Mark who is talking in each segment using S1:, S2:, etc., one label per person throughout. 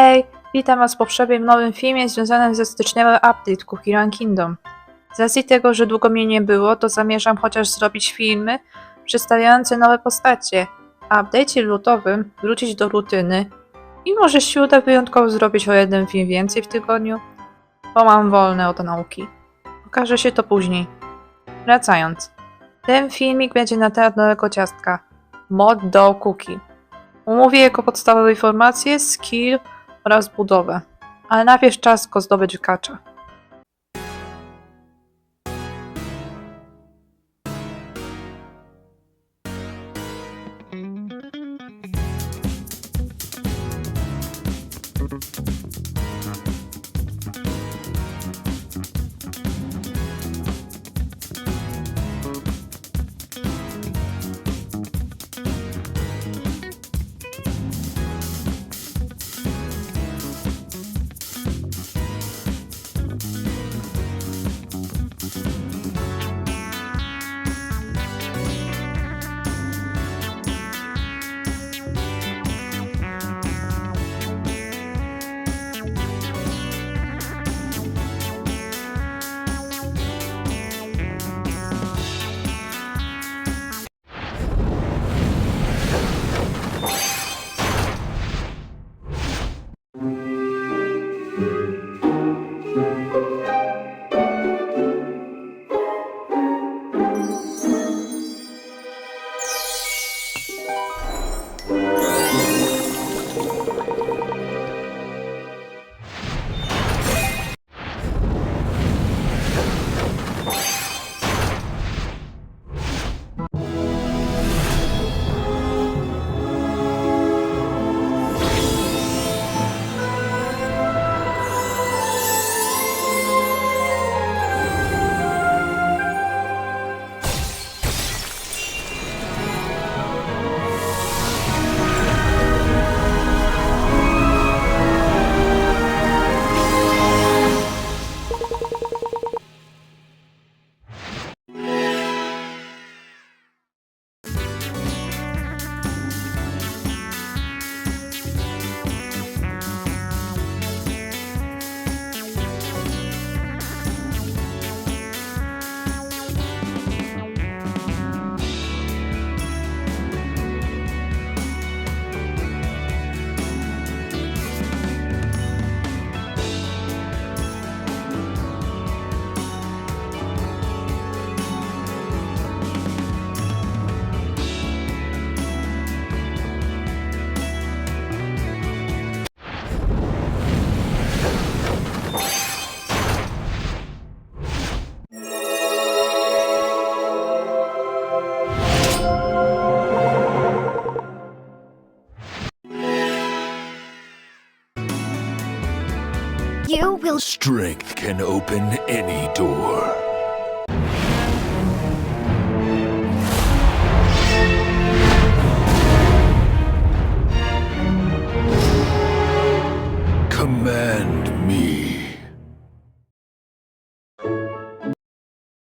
S1: Hej, witam Was w nowym filmie związanym ze styczniowym update Cookie Run Kingdom. Z racji tego, że długo mnie nie było, to zamierzam chociaż zrobić filmy przedstawiające nowe postacie, a w lutowym wrócić do rutyny i może się uda wyjątkowo zrobić o jeden film więcej w tygodniu, bo mam wolne od nauki. Okaże się to później. Wracając. Ten filmik będzie na temat nowego ciastka. Mod do Cookie. Omówię jego podstawowe informacje, skill oraz budowę. Ale najpierw czas go zdobyć kacza.
S2: You will
S3: Strength can open any door. Command me.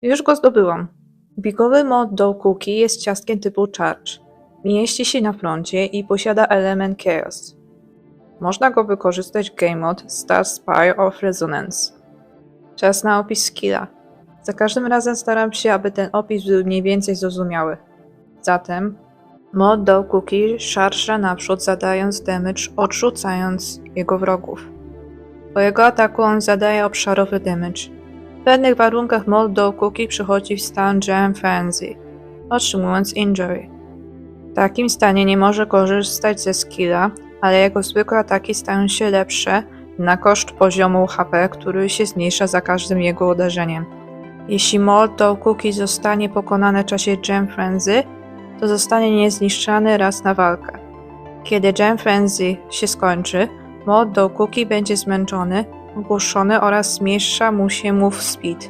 S1: Już go zdobyłam. Bigowy mod do Cookie jest ciastkiem typu Charge. Mieści się na froncie i posiada element Chaos. Można go wykorzystać w Game Mode Star Spire of Resonance. Czas na opis skilla. Za każdym razem staram się, aby ten opis był mniej więcej zrozumiały. Zatem mod do Cookie szarża naprzód zadając damage odrzucając jego wrogów. Po jego ataku on zadaje obszarowy damage. W pewnych warunkach mod do Cookie przychodzi w stan Jam Frenzy, otrzymując injury. W takim stanie nie może korzystać ze skilla, ale jego zwykłe ataki stają się lepsze na koszt poziomu HP, który się zmniejsza za każdym jego uderzeniem. Jeśli do Cookie zostanie pokonany w czasie Jam Frenzy, to zostanie niezniszczany raz na walkę. Kiedy Jam Frenzy się skończy, do Cookie będzie zmęczony, ogłuszony oraz zmniejsza mu się move speed.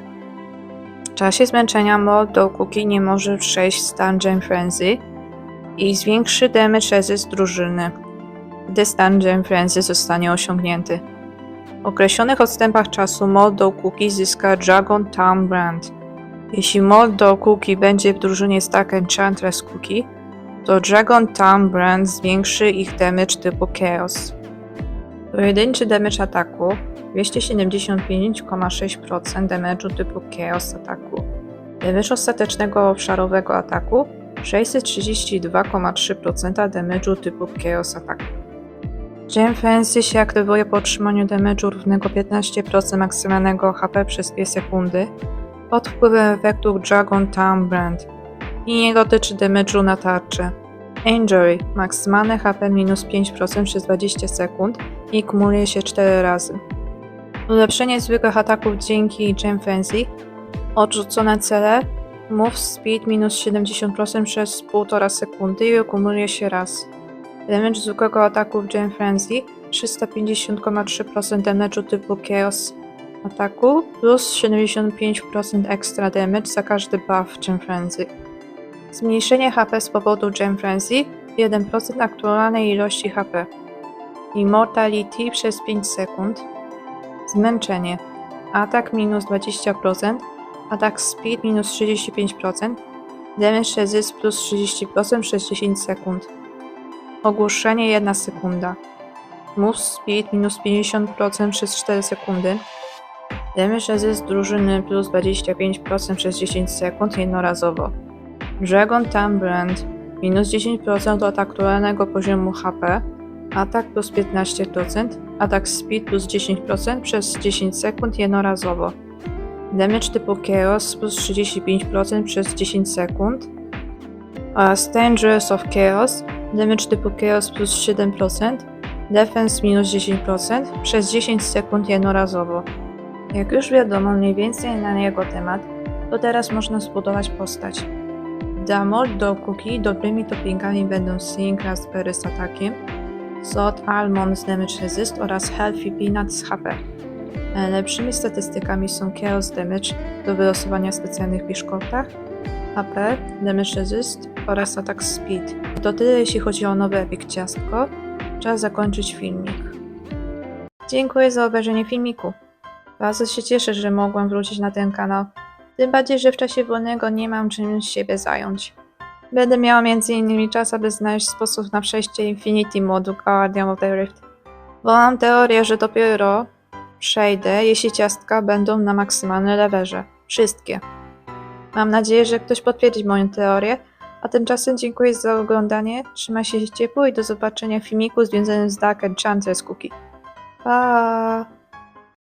S1: W czasie zmęczenia do Cookie nie może przejść stan Jam Frenzy i zwiększy damage resist drużyny, gdy stan Jam Frenzy zostanie osiągnięty. W określonych odstępach czasu mod do Cookie zyska Dragon Town Brand. Jeśli mod do Cookie będzie w drużynie Stack Enchantress Cookie, to Dragon Town Brand zwiększy ich damage typu Chaos. Pojedynczy damage ataku 275,6% damage'u typu Chaos ataku. Damage ostatecznego obszarowego ataku 632,3% damage'u typu Chaos ataku. Gem Frenzy się aktywuje po otrzymaniu damage'u równego 15% maksymalnego HP przez 2 sekundy pod wpływem efektu Dragon Town Brand i nie dotyczy damage'u na tarczę. Injury maksymalne HP minus 5% przez 20 sekund i kumuluje się 4 razy. Ulepszenie zwykłych ataków dzięki Gem Frenzy Odrzucone cele Move Speed minus 70% przez 1,5 sekundy i kumuluje się raz. Damage zwykłego ataku w Gem Frenzy 350,3% damage'u typu Chaos ataku plus 75% extra damage za każdy buff Gem Frenzy. Zmniejszenie HP z powodu Gem Frenzy 1% aktualnej ilości HP. Immortality przez 5 sekund. Zmęczenie. Atak minus 20%, atak speed minus 35%, damage resist plus 30% przez 10 sekund. Ogłuszenie 1 sekunda. Move speed minus 50% przez 4 sekundy. Damage resist drużyny plus 25% przez 10 sekund jednorazowo. Dragon Town Brand minus 10% od aktualnego poziomu HP, atak plus 15%, atak speed plus 10% przez 10 sekund jednorazowo. Damage typu Chaos plus 35% przez 10 sekund oraz Dangerous of Chaos, damage typu Chaos plus 7%, defense minus 10% przez 10 sekund jednorazowo. Jak już wiadomo mniej więcej na jego temat, to teraz można zbudować postać. Damol do Cookie dobrymi toppingami będą Sing Raspberry z atakiem, Almond z Damage Resist oraz Healthy Peanut z HP. Lepszymi statystykami są Chaos Damage do wylosowania w specjalnych piszkotach, AP, Resist oraz Attack Speed. To tyle jeśli chodzi o nowy Epic Ciastko. Czas zakończyć filmik. Dziękuję za obejrzenie filmiku. Bardzo się cieszę, że mogłam wrócić na ten kanał. Tym bardziej, że w czasie wolnego nie mam czym siebie zająć. Będę miała m.in. czas, aby znaleźć sposób na przejście Infinity modu Guardian of the Rift. Bo mam teorię, że dopiero przejdę, jeśli ciastka będą na maksymalnym lewerze. Wszystkie. Mam nadzieję, że ktoś potwierdzi moją teorię, a tymczasem dziękuję za oglądanie, trzymaj się ciepło i do zobaczenia w filmiku związanym z Dark Enchantress Cookie. Pa!